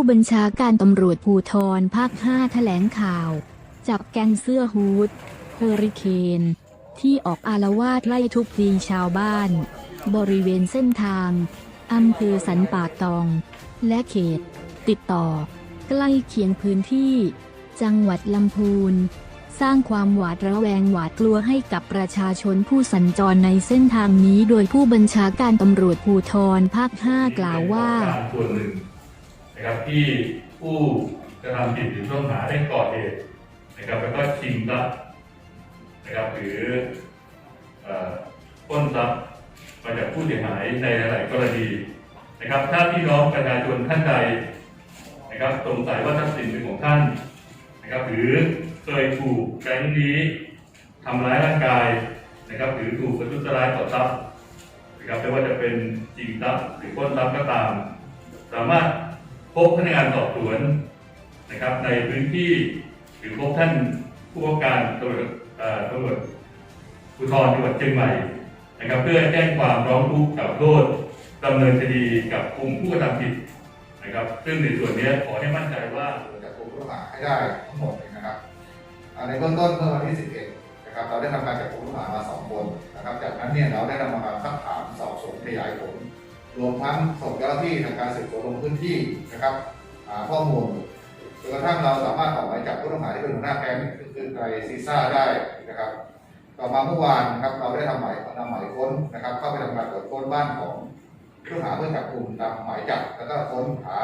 ผู้บัญชาการตำรวจภูทรภาค 5 แถลงข่าว จับแก๊งเสื้อฮูดเฮอริเคน ที่ออกอารวาสไล่ทุบตีชาวบ้าน บริเวณเส้นทางอำเภอสันป่าตอง และเขต ติดต่อ ใกล้เคียงพื้นที่ จังหวัดลำพูน สร้างความหวาดระแวงหวาดกลัวให้กับประชาชนผู้สัญจรในเส้นทางนี้ โดยผู้บัญชาการตำรวจภูทรภาค 5 กล่าวว่า นะครับที่ผู้กระทำผิดหรือผู้ต้องหาได้ก่อเหตุนะครับแล้วก็ชิงทรัพย์นะครับหรือเอ่อปล้นทรัพย์มาจากผู้เสียหายในหลายๆกรณีนะครับ ถ้าพี่น้องประชาชนท่านใดนะครับสงสัยว่าทรัพย์สินเป็นของท่านนะครับ หรือเคยถูกแก๊งนี้ทำร้ายร่างกายนะครับ หรือถูกประทุษร้ายต่อทรัพย์นะครับไม่ว่าจะเป็นจริงทรัพย์หรือปล้นทรัพย์ก็ตาม สามารถ พบพนักงานสอบสวนนะครับ ในพื้นที่หรือพบท่านผู้ว่าการตำรวจตำรวจภูธรจังหวัดเชียงใหม่นะครับ เพื่อแจ้งความร้องทุกข์กล่าวโทษดำเนินคดีกับกลุ่มผู้กระทำผิดนะครับ ซึ่งในส่วนนี้ขอให้มั่นใจว่าจับกลุ่มผู้ต้องหาให้ได้ทั้งหมดเลยนะครับในเบื้องต้นเมื่อวันที่ 11 นะครับ เราได้ทำการจับกลุ่มผู้ต้องหามา 2 คนนะครับ จากนั้นเนี่ยเราได้นำมาสักถามสอบสวนขยายผล รวมทั้งส่งเจ้าหน้าที่ทางการสืบสวนลงพื้นที่นะครับหาข้อมูลจนกระทั่งเราสามารถออกหมายจับผู้ต้องหาที่เป็นหัวหน้าแก๊งคือไกรซีซ่าได้นะครับ ต่อมาเมื่อวานนะครับเราได้ทำหมายนำหมายค้นนะครับ เข้าไปทำการตรวจค้นบ้านของผู้ต้องหาเพื่อจับกลุ่มตามหมายจับแล้วก็ค้นหา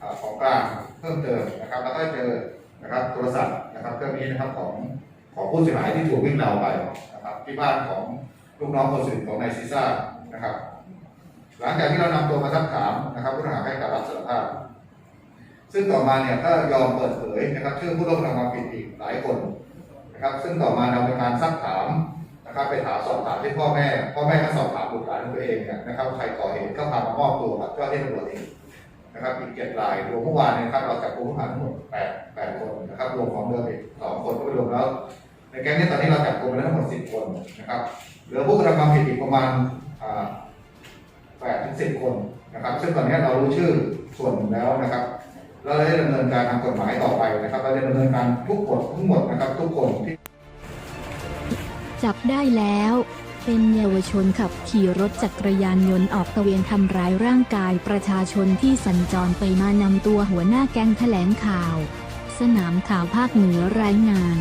อ่าของกลางเพิ่มเติมนะครับ แล้วก็เจอนะครับโทรศัพท์นะครับเครื่องนี้นะครับของของผู้เสียหายที่ถูกวิ่งเราไปนะครับที่บ้านของลูกน้องคนสนิทของนายซีซ่านะครับ หลังจากที่เรานำตัวมาสักถามนะครับผู้ต้องหาให้การรับสารภาพ ซึ่งต่อมาเนี่ยก็ยอมเปิดเผยนะครับ ชื่อผู้ร่วมกระทำความผิดอีกหลายคนนะครับ ซึ่งต่อมาเราเป็นการซักถามนะครับ ไปถามสอบถามที่พ่อแม่ พ่อแม่ก็สอบถามบุตรหลานตัวเองเนี่ยนะครับใครก่อเหตุก็พามามอบตัวกับเจ้าหน้าที่ตำรวจเองนะครับอีกเจ็ดรายรวมเมื่อวานนะครับ เราจับกลุ่มผู้ต้องหาทั้งหมดแปดแปดคนนะครับรวมของเดิมอีกสองคนก็รวมแล้ว ในแก๊งนี้ตอนนี้เราจับกลุ่มไปแล้วทั้งหมดสิบคนนะครับเหลือผู้กระทำความผิดอีกประมาณ แปดถึงสิบคนนะครับ ซึ่งตอนนี้เรารู้ชื่อส่วนหนึ่งแล้วนะครับเราได้ดำเนินการทางกฎหมายต่อไปนะครับ เราจะดำเนินการทุกกฎทั้งหมดนะครับ ทุกคนที่จับได้แล้ว เป็นเยาวชนขับขี่รถจักรยานยนต์ออกตระเวนทำร้ายร่างกายประชาชนที่สัญจรไปมานำตัวหัวหน้าแก๊งแถลงข่าว สนามข่าวภาคเหนือรายงาน